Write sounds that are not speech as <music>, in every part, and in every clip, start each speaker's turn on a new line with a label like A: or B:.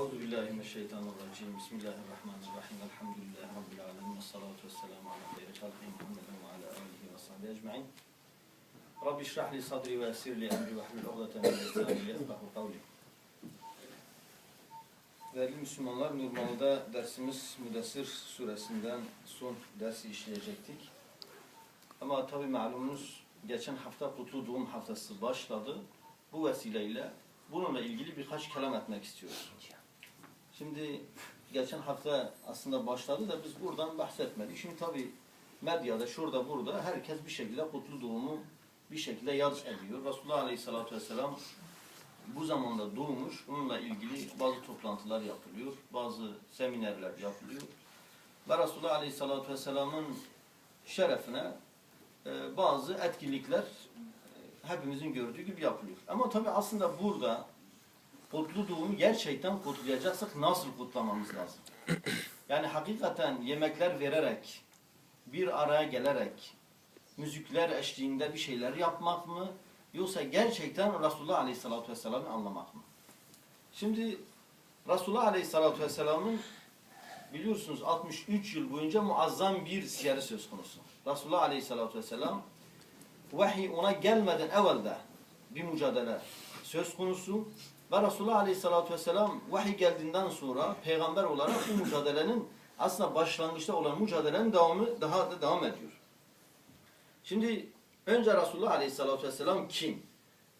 A: Euzu billahi mineşşeytanirracim. Bismillahirrahmanirrahim. Elhamdülillahi rabbil alamin. Ves salatu vesselamu ala hayri halqi Muhammedin ve ala alihi ve sahbihi ecmaîn. Rabbi şrah li sadri ve yessir li emri ve hlul ukdeten min lisani yefkahu kavli. Değerli Müslümanlar, normalde dersimiz Müdessir suresinden son dersi işleyecektik. Ama tabi malumunuz geçen hafta Kutlu Doğum Haftası başladı. Bu vesileyle bununla ilgili birkaç kelam etmek istiyoruz. Şimdi geçen hafta aslında başladı da biz buradan bahsetmedik. Şimdi tabi medyada şurada burada herkes bir şekilde Kutlu Doğum'u bir şekilde yad ediyor. Resulullah Aleyhisselatü Vesselam bu zamanda doğmuş. Bununla ilgili bazı toplantılar yapılıyor. Bazı seminerler yapılıyor. Ve Resulullah Aleyhisselatü Vesselam'ın şerefine e, bazı etkinlikler e, hepimizin gördüğü gibi yapılıyor. Ama tabii aslında burada kutlu doğumu gerçekten kutlayacaksak nasıl kutlamamız lazım? <clears throat> Yani hakikaten yemekler vererek, bir araya gelerek, müzikler eşliğinde bir şeyler yapmak mı? Yoksa gerçekten Resulullah Aleyhisselatü Vesselam'ı anlamak mı? Şimdi Resulullah Aleyhisselatü Vesselam'ın biliyorsunuz 63 yıl boyunca muazzam bir siyeri söz konusu. Resulullah Aleyhisselatü Vesselam vahiy ona gelmeden evvelde bir mücadele söz konusu ve Resulullah Aleyhisselatü Vesselam vahiy geldiğinden sonra peygamber olarak bu mücadelenin aslında başlangıçta olan mücadelenin devamı daha da devam ediyor. Şimdi önce Resulullah Aleyhisselatü Vesselam kim?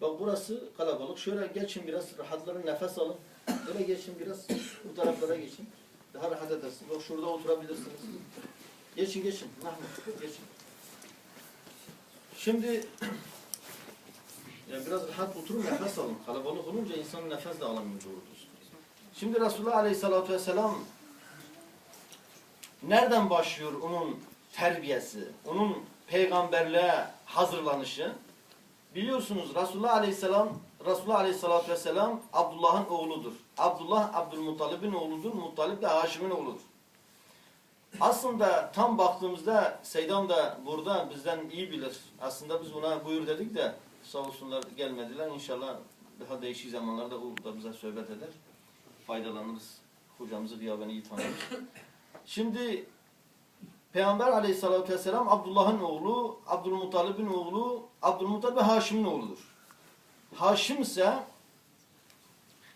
A: Bak burası kalabalık. Şöyle geçin biraz rahatların nefes alın. Böyle geçin biraz bu taraflara geçin. Daha rahat edersiniz. Bak şurada oturabilirsiniz. Geçin geçin. Geçin. Şimdi ya biraz rahat oturun nefes alın. Kalabalık olunca insan nefes de alamıyor doğru düzgün. Şimdi Resulullah Aleyhisselatü Vesselam nereden başlıyor onun terbiyesi, onun peygamberliğe hazırlanışı? Biliyorsunuz Resulullah Aleyhisselam Resulullah Aleyhisselatü Vesselam Abdullah'ın oğludur. Abdullah Abdülmuttalib'in oğludur. Muttalib de Haşim'in oğludur. Aslında tam baktığımızda Seydam da burada bizden iyi bilir. Aslında biz ona buyur dedik de sağ olsunlar gelmediler. İnşallah daha değişik zamanlarda o da bize sohbet eder. Faydalanırız. Hocamızı gıyabını iyi tanırız. <coughs> Şimdi Peygamber aleyhissalatü vesselam Abdullah'ın oğlu, Abdülmuttalib'in oğlu, Abdülmuttalib ve Haşim'in oğludur. Haşim ise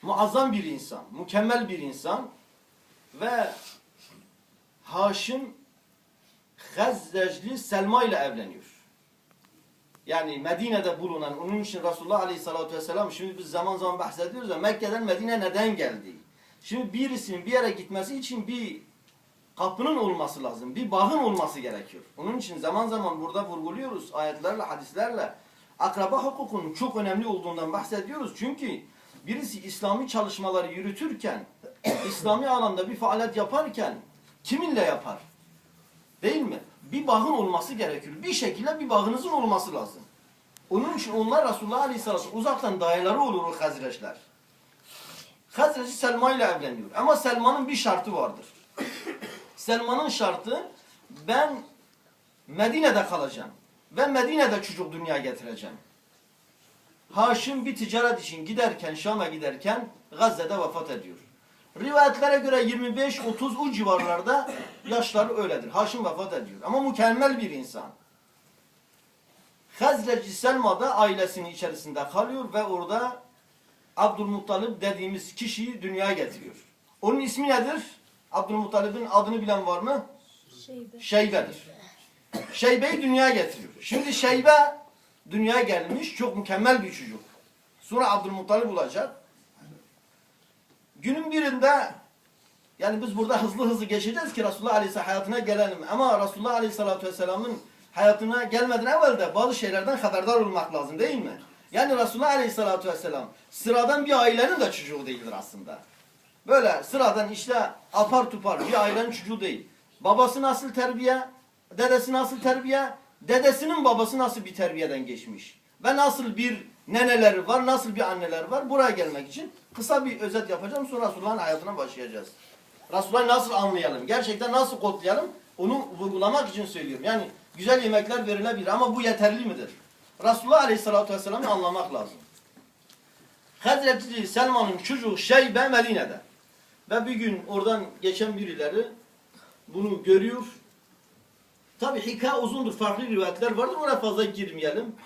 A: muazzam bir insan, mükemmel bir insan ve Haşim Gazzecli Selma ile evleniyor. Yani Medine'de bulunan, onun için Resulullah Aleyhisselatü Vesselam, şimdi biz zaman zaman bahsediyoruz ya Mekke'den Medine neden geldi? Şimdi birisinin bir yere gitmesi için bir kapının olması lazım, bir bağın olması gerekiyor. Onun için zaman zaman burada vurguluyoruz ayetlerle, hadislerle. Akraba hukukunun çok önemli olduğundan bahsediyoruz. Çünkü birisi İslami çalışmaları yürütürken, İslami alanda bir faaliyet yaparken kiminle yapar? Değil mi? Bir bağın olması gerekiyor. Bir şekilde bir bağınızın olması lazım. Onun için onlar Resulullah Aleyhisselatü uzaktan dayıları olur o Hazreçler. Hazreti Selma ile evleniyor. Ama Selma'nın bir şartı vardır. <coughs> Selma'nın şartı ben Medine'de kalacağım. Ve Medine'de çocuk dünya getireceğim. Haşim bir ticaret için giderken, Şam'a giderken Gazze'de vefat ediyor. Rivayetlere göre 25-30 o civarlarda yaşları öyledir. Haşim vefat ediyor. Ama mükemmel bir insan. Hazreti Selma da ailesinin içerisinde kalıyor ve orada Abdülmuttalip dediğimiz kişiyi dünyaya getiriyor. Onun ismi nedir? Abdülmuttalib'in adını bilen var mı?
B: Şeybe.
A: Şeybe'dir. Şeybe'yi dünyaya getiriyor. Şimdi Şeybe dünyaya gelmiş çok mükemmel bir çocuk. Sonra Abdülmuttalib olacak. Günün birinde yani biz burada hızlı hızlı geçeceğiz ki Resulullah Aleyhisselam hayatına gelelim. Ama Resulullah Aleyhisselatü Vesselam'ın hayatına gelmeden evvel de bazı şeylerden haberdar olmak lazım değil mi? Yani Resulullah Aleyhisselatü Vesselam sıradan bir ailenin de çocuğu değildir aslında. Böyle sıradan işte apar tupar bir ailenin çocuğu değil. Babası nasıl terbiye, dedesi nasıl terbiye, dedesinin babası nasıl bir terbiyeden geçmiş. Ve nasıl bir neneleri var, nasıl bir anneleri var. Buraya gelmek için kısa bir özet yapacağım. Sonra Resulullah'ın hayatına başlayacağız. Resulullah'ı nasıl anlayalım, gerçekten nasıl kodlayalım onu vurgulamak için söylüyorum. Yani güzel yemekler verilebilir ama bu yeterli midir? Resulullah Aleyhisselatü Vesselam'ı anlamak lazım. Hazreti Selman'ın çocuğu Şeybe Medine'de. Ve bir gün oradan geçen birileri bunu görüyor. Tabi hikaye uzundur. Farklı rivayetler vardır. Ona fazla girmeyelim.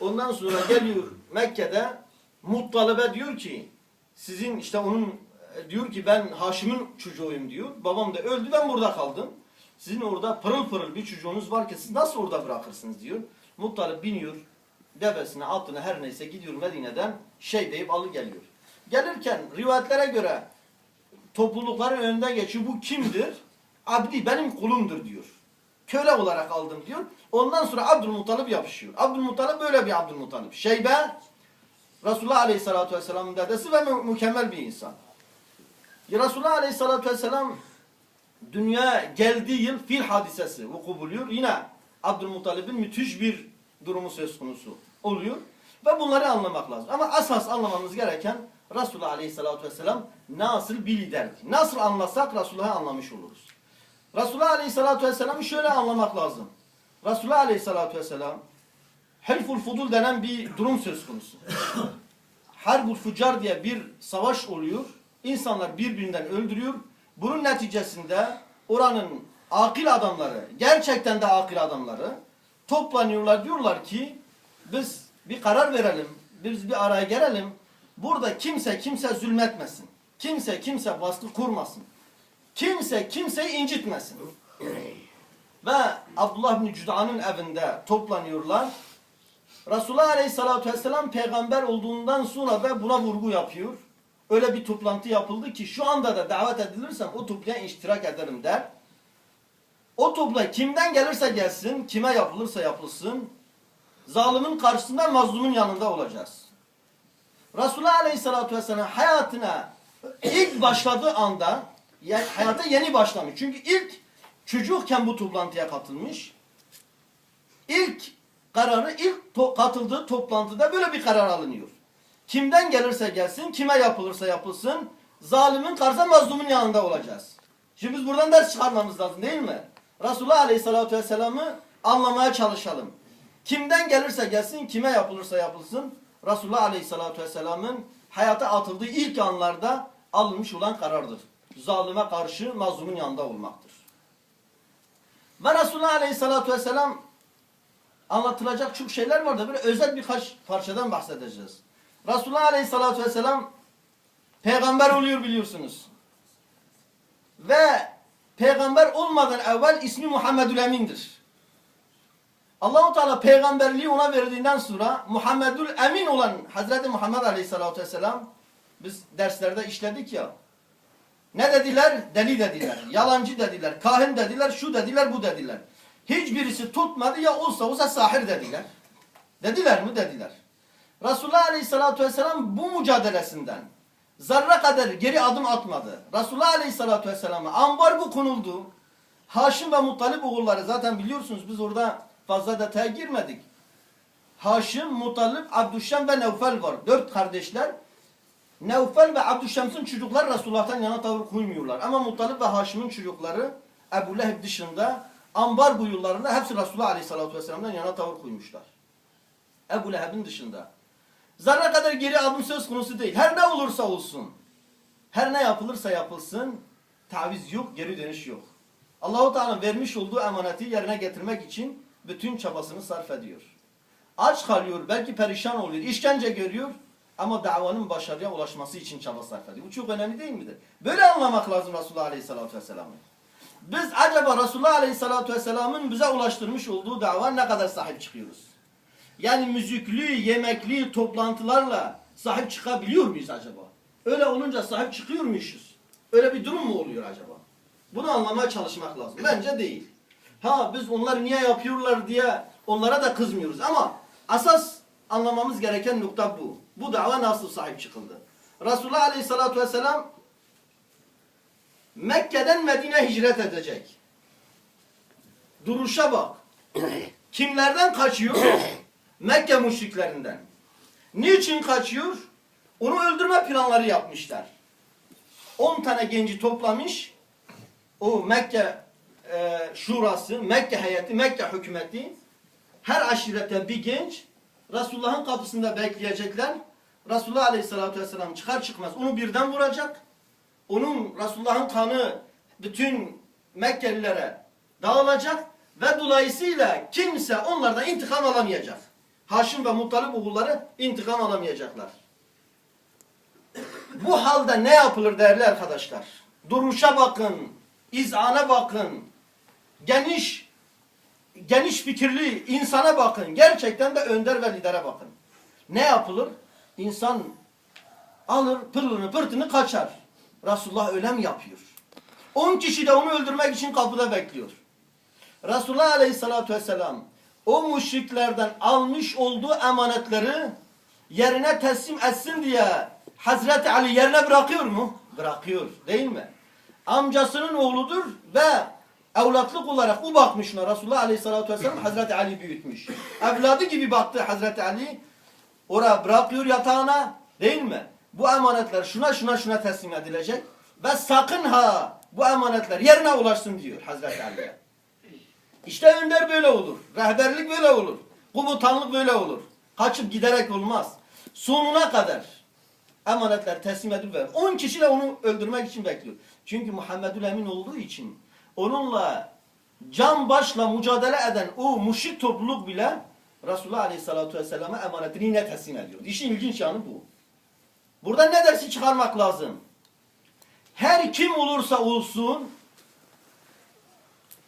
A: Ondan sonra geliyor Mekke'de Muttalib'e diyor ki sizin işte onun diyor ki ben Haşim'in çocuğuyum diyor. Babam da öldü ben burada kaldım. Sizin orada pırıl pırıl bir çocuğunuz var ki siz nasıl orada bırakırsınız diyor. Muttalip biniyor devesine atına her neyse gidiyor Medine'den şey deyip alı geliyor. Gelirken rivayetlere göre toplulukların önünden geçiyor. Bu kimdir? Abdi benim kulumdur diyor. Köle olarak aldım diyor. Ondan sonra Abdülmuttalip yapışıyor. Abdülmuttalip böyle bir Abdülmuttalip. Şeybe Resulullah Aleyhisselatü Vesselam'ın dedesi ve mü- mükemmel bir insan. Resulullah Aleyhisselatü Vesselam dünya geldiği yıl fil hadisesi vuku buluyor. Yine Abdülmuttalib'in müthiş bir durumu söz konusu oluyor. Ve bunları anlamak lazım. Ama asas anlamamız gereken Resulullah Aleyhisselatü Vesselam nasıl bir liderdi. Nasıl anlasak Resulullah'ı anlamış oluruz. Resulullah Aleyhisselatü Vesselam'ı şöyle anlamak lazım. Resulullah Aleyhisselatü Vesselam Hilful Fudul denen bir durum söz konusu. <coughs> Harbul Fucar diye bir savaş oluyor. İnsanlar birbirinden öldürüyor. Bunun neticesinde oranın akil adamları, gerçekten de akil adamları toplanıyorlar. Diyorlar ki biz bir karar verelim, biz bir araya gelelim. Burada kimse kimse zulmetmesin. Kimse kimse baskı kurmasın. Kimse kimseyi incitmesin. Ve Abdullah bin Cüda'nın evinde toplanıyorlar. Resulullah Aleyhisselatü Vesselam peygamber olduğundan sonra da buna vurgu yapıyor. Öyle bir toplantı yapıldı ki şu anda da davet edilirsem o toplantıya iştirak ederim der. O topla kimden gelirse gelsin, kime yapılırsa yapılsın, zalimin karşısında mazlumun yanında olacağız. Resulullah Aleyhisselatü Vesselam hayatına ilk başladığı anda, yani hayata yeni başlamış. Çünkü ilk çocukken bu toplantıya katılmış. İlk kararı ilk to- katıldığı toplantıda böyle bir karar alınıyor. Kimden gelirse gelsin, kime yapılırsa yapılsın, zalimin karşısında mazlumun yanında olacağız. Şimdi biz buradan ders çıkarmamız lazım değil mi? Resulullah Aleyhisselatü Vesselam'ı anlamaya çalışalım. Kimden gelirse gelsin, kime yapılırsa yapılsın, Resulullah Aleyhisselatü Vesselam'ın hayata atıldığı ilk anlarda alınmış olan karardır. Zalime karşı mazlumun yanında olmaktır. Ve Resulullah Aleyhisselatü Vesselam anlatılacak çok şeyler var da böyle özel birkaç parçadan bahsedeceğiz. Resulullah Aleyhisselatü Vesselam peygamber oluyor biliyorsunuz. Ve peygamber olmadan evvel ismi Muhammedül Emin'dir. Allahu Teala peygamberliği ona verdiğinden sonra Muhammedül Emin olan Hazreti Muhammed Aleyhisselatü Vesselam biz derslerde işledik ya. Ne dediler? Deli dediler. Yalancı dediler. Kahin dediler. Şu dediler. Bu dediler. Hiçbirisi tutmadı ya olsa olsa sahir dediler. Dediler mi? Dediler. Resulullah Aleyhisselatü Vesselam bu mücadelesinden zarra kadar geri adım atmadı. Resulullah Aleyhisselatü Vesselam'a ambargo konuldu. Haşim ve Muttalip oğulları zaten biliyorsunuz biz orada fazla detaya girmedik. Haşim, Muttalip, Abdüşşem ve Nevfel var. Dört kardeşler. Nevfel ve Abdüşşems'in çocukları Resulullah'tan yana tavır koymuyorlar. Ama Muttalip ve Haşim'in çocukları Ebu Leheb dışında ambargo yıllarında hepsi Resulullah Aleyhisselatü Vesselam'dan yana tavır koymuşlar. Ebu Leheb'in dışında. Zarra kadar geri adım söz konusu değil. Her ne olursa olsun. Her ne yapılırsa yapılsın. Taviz yok, geri dönüş yok. Allahu Teala vermiş olduğu emaneti yerine getirmek için bütün çabasını sarf ediyor. Aç kalıyor, belki perişan oluyor, işkence görüyor ama davanın başarıya ulaşması için çaba sarf ediyor. Bu çok önemli değil midir? Böyle anlamak lazım Resulullah Aleyhisselatü Vesselam'ı. Biz acaba Resulullah Aleyhisselatü Vesselam'ın bize ulaştırmış olduğu dava ne kadar sahip çıkıyoruz? Yani müzikli, yemekli toplantılarla sahip çıkabiliyor muyuz acaba? Öyle olunca sahip çıkıyor muyuz? Öyle bir durum mu oluyor acaba? Bunu anlamaya çalışmak lazım. Bence değil. Ha biz onlar niye yapıyorlar diye onlara da kızmıyoruz ama asas anlamamız gereken nokta bu. Bu dava nasıl sahip çıkıldı? Resulullah Aleyhisselatü Vesselam Mekke'den Medine hicret edecek. Duruşa bak. <coughs> Kimlerden kaçıyor? <coughs> Mekke müşriklerinden. Niçin kaçıyor? Onu öldürme planları yapmışlar. 10 tane genci toplamış. O Mekke e, şurası, Mekke heyeti, Mekke hükümeti her aşiretten bir genç Resulullah'ın kapısında bekleyecekler. Resulullah Aleyhisselatü Vesselam çıkar çıkmaz onu birden vuracak. onun Resulullah'ın kanı bütün Mekkelilere dağılacak ve dolayısıyla kimse onlardan intikam alamayacak. Haşim ve Muttalip oğulları intikam alamayacaklar. Bu halde ne yapılır değerli arkadaşlar? Duruşa bakın, izana bakın, geniş geniş fikirli insana bakın. Gerçekten de önder ve lidere bakın. Ne yapılır? İnsan alır pırlını pırtını kaçar. Resulullah öyle mi yapıyor? 10 kişi de onu öldürmek için kapıda bekliyor. Resulullah Aleyhisselatü Vesselam o müşriklerden almış olduğu emanetleri yerine teslim etsin diye Hazreti Ali yerine bırakıyor mu? Bırakıyor değil mi? Amcasının oğludur ve evlatlık olarak o bakmış ona. Resulullah Aleyhisselatü Vesselam Hazreti Ali büyütmüş. Evladı gibi baktı Hazreti Ali. Oraya bırakıyor yatağına değil mi? Bu emanetler şuna şuna şuna teslim edilecek. Ve sakın ha bu emanetler yerine ulaşsın diyor Hazreti Ali'ye. İşte önder böyle olur. Rehberlik böyle olur. Komutanlık böyle olur. Kaçıp giderek olmaz. Sonuna kadar emanetler teslim edip verir. 10 kişi de onu öldürmek için bekliyor. Çünkü Muhammedül Emin olduğu için onunla can başla mücadele eden o müşrik topluluk bile Resulullah Aleyhisselatü Vesselam'a emanetini yine teslim ediyor. İşin ilginç yanı bu. Burada ne dersi çıkarmak lazım? Her kim olursa olsun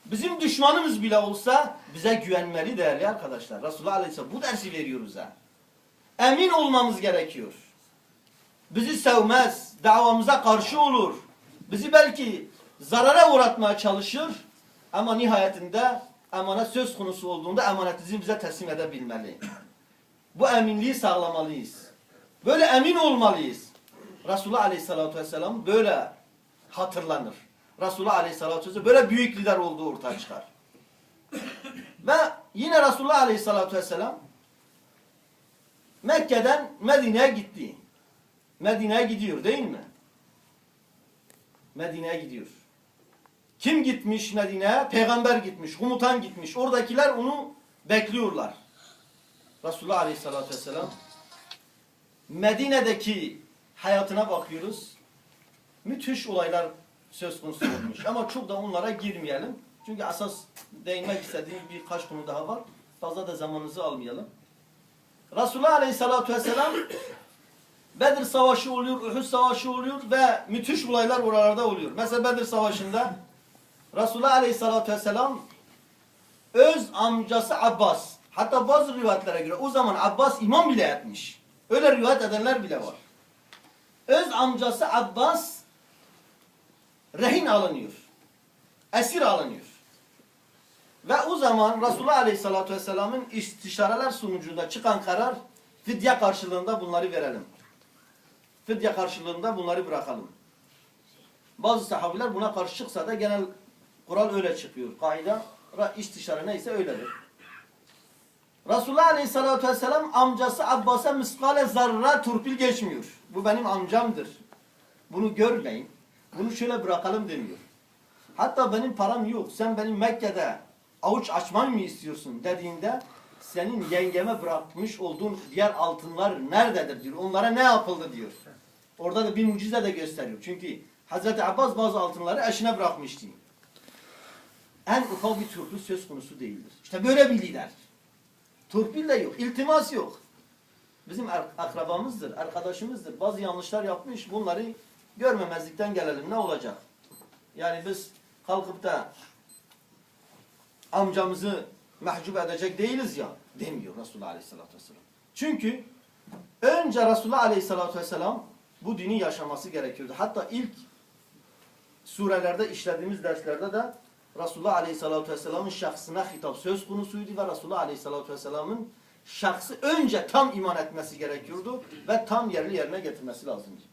A: bizim düşmanımız bile olsa bize güvenmeli değerli arkadaşlar. Resulullah Aleyhisselam bu dersi veriyor bize. Emin olmamız gerekiyor. Bizi sevmez, davamıza karşı olur. Bizi belki zarara uğratmaya çalışır ama nihayetinde emanet söz konusu olduğunda emanetimizi bize teslim edebilmeli. Bu eminliği sağlamalıyız. Böyle emin olmalıyız. Resulullah Aleyhisselatü Vesselam böyle hatırlanır. Resulullah Aleyhisselatü Vesselam böyle büyük lider olduğu ortaya çıkar. Ve yine Resulullah Aleyhisselatü Vesselam Mekke'den Medine'ye gitti. Medine'ye gidiyor değil mi? Medine'ye gidiyor. Kim gitmiş Medine'ye? Peygamber gitmiş, komutan gitmiş. Oradakiler onu bekliyorlar. Resulullah Aleyhisselatü Vesselam Medine'deki hayatına bakıyoruz. Müthiş olaylar söz konusu olmuş. Ama çok da onlara girmeyelim. Çünkü asas değinmek istediğim birkaç konu daha var. Fazla da zamanınızı almayalım. Resulullah Aleyhisselatü Vesselam Bedir Savaşı oluyor, Uhud Savaşı oluyor ve müthiş olaylar oralarda oluyor. Mesela Bedir Savaşı'nda Resulullah Aleyhisselatü Vesselam öz amcası Abbas hatta bazı rivayetlere göre o zaman Abbas imam bile etmiş. Öyle rivayet edenler bile var. Öz amcası Abbas rehin alınıyor. Esir alınıyor. Ve o zaman Resulullah Aleyhisselatü Vesselam'ın istişareler sonucunda çıkan karar fidye karşılığında bunları verelim. Fidye karşılığında bunları bırakalım. Bazı sahabiler buna karşı çıksa da genel kural öyle çıkıyor. Kaide istişare neyse öyledir. Resulullah Aleyhisselatü Vesselam amcası Abbas'a miskale zarra turpil geçmiyor. Bu benim amcamdır. Bunu görmeyin. Bunu şöyle bırakalım demiyor. Hatta benim param yok. Sen benim Mekke'de avuç açman mı istiyorsun dediğinde senin yengeme bırakmış olduğun diğer altınlar nerededir diyor. Onlara ne yapıldı diyor. Orada da bir mucize de gösteriyor. Çünkü Hazreti Abbas bazı altınları eşine bırakmıştı. En ufak bir turpil söz konusu değildir. İşte böyle bir lider. Turpil de yok, iltimas yok. Bizim akrabamızdır, arkadaşımızdır. Bazı yanlışlar yapmış. Bunları görmemezlikten gelelim. Ne olacak? Yani biz kalkıp da amcamızı mahcup edecek değiliz ya demiyor Resulullah Aleyhisselatü Vesselam. Çünkü önce Resulullah Aleyhisselatü Vesselam bu dini yaşaması gerekiyordu. Hatta ilk surelerde işlediğimiz derslerde de Resulullah Aleyhisselatü Vesselam'ın şahsına hitap söz konusuydu ve Resulullah Aleyhisselatü Vesselam'ın şahsı önce tam iman etmesi gerekiyordu ve tam yerli yerine getirmesi lazımdı.